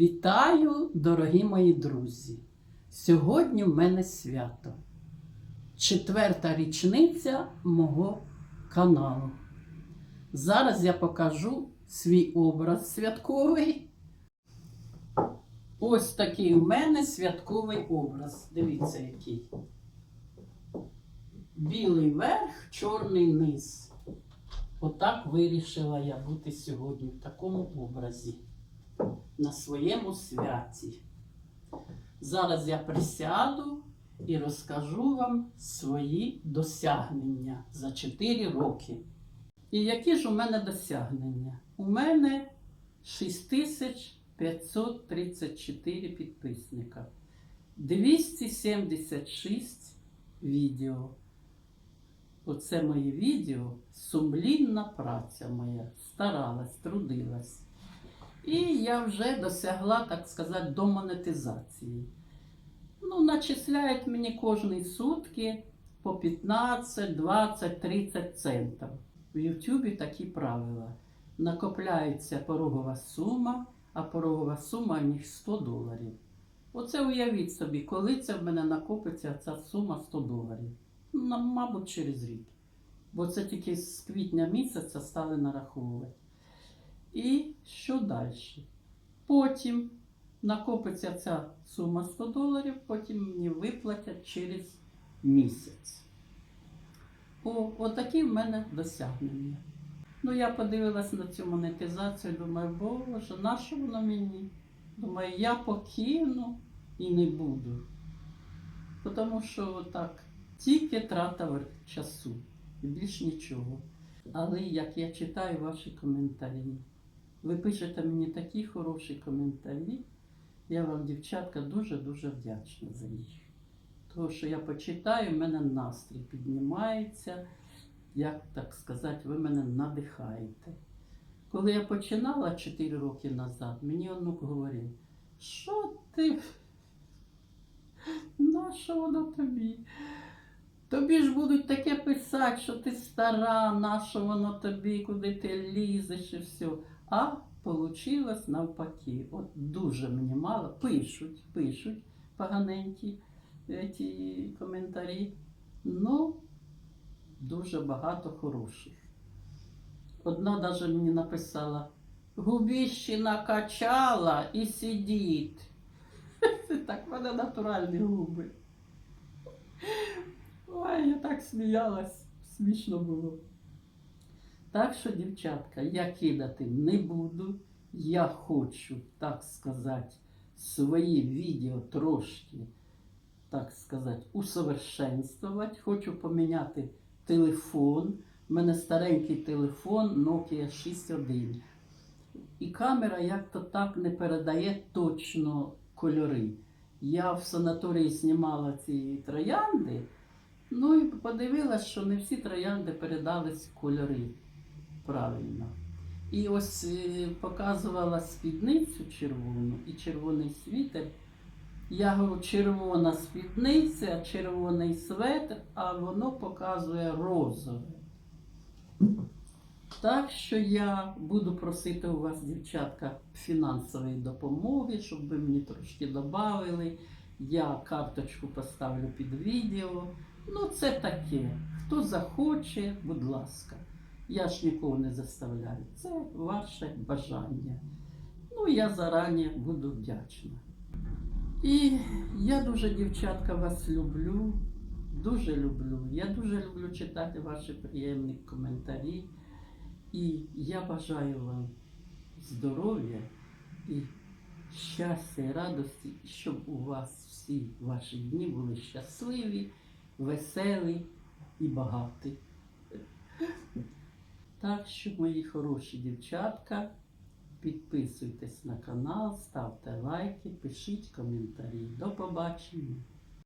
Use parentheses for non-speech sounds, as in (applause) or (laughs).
Вітаю, дорогі мої друзі! Сьогодні в мене свято. Четверта річниця мого каналу. Зараз я покажу свій образ святковий. Ось такий у мене святковий образ. Дивіться, який. Білий верх, чорний низ. Отак вирішила я бути сьогодні в такому образі на своєму святі. Зараз я присяду і розкажу вам свої досягнення за 4 роки. І які ж у мене досягнення? У мене 6534 підписника, 276 відео. Оце моє відео, сумлінна праця моя, старалась, трудилась. І я вже досягла, так сказати, до монетизації. Ну, начисляють мені кожні сутки по 15, 20, 30 центів. В Ютубі такі правила. Накопляється порогова сума, а порогова сума них 100 доларів. Оце уявіть собі, коли це в мене накопиться ця сума 100 доларів. Ну, мабуть, через рік. Бо це тільки з квітня місяця стали нараховувати. І що далі? Потім накопиться ця сума 100 доларів, потім мені виплатять через місяць. Отакі в мене досягнення. Ну, я подивилась на цю монетизацію, думаю, боже, на що воно мені? Думаю, я покину і не буду. Тому що так, тільки трата часу і більш нічого. Але як я читаю ваші коментарі, ви пишете мені такі хороші коментарі. Я вам, дівчатка, дуже-дуже вдячна за їх. Тому що я почитаю, в мене настрій піднімається, як так сказати, ви мене надихаєте. Коли я починала 4 роки назад, мені онук говорив, що ти, на що воно тобі? Тобі ж будуть таке писати, що ти стара, на що воно тобі, куди ти лізеш і все. А вийшло навпаки. От дуже мені мало. Пишуть, пишуть поганенькі е, ті коментарі. Ну, дуже багато хороших. Одна навіть мені написала: губіщі накачала і сидіть. Це (laughs) Так в мене натуральні губи. Ой, я так сміялась, смішно було. Так що, дівчатка, я кидати не буду. Я хочу, так сказати, свої відео трошки, так сказати, усовершенствувати. Хочу поміняти телефон. У мене старенький телефон Nokia 6.1. І камера як-то так не передає точно кольори. Я в санаторії знімала ці троянди. Ну і подивилась, що не всі троянди передались кольори правильно. І ось е, показувала спідницю червону і червоний світер. Я говорю, червона спідниця, червоний светр, а воно показує розове. Так що я буду просити у вас, дівчатка, фінансової допомоги, щоб ви мені трошки додали. Я карточку поставлю під відео. Ну, це таке. Хто захоче, будь ласка. Я ж нікого не заставляю. Це ваше бажання. Ну, я зарані буду вдячна. І я дуже, дівчатка, вас люблю. Дуже люблю. Я дуже люблю читати ваші приємні коментарі. І я бажаю вам здоров'я і щастя і радості, щоб у вас всі ваші дні були щасливі веселий і багатий. Так що, мої хороші дівчатка, підписуйтесь на канал, ставте лайки, пишіть коментарі. До побачення!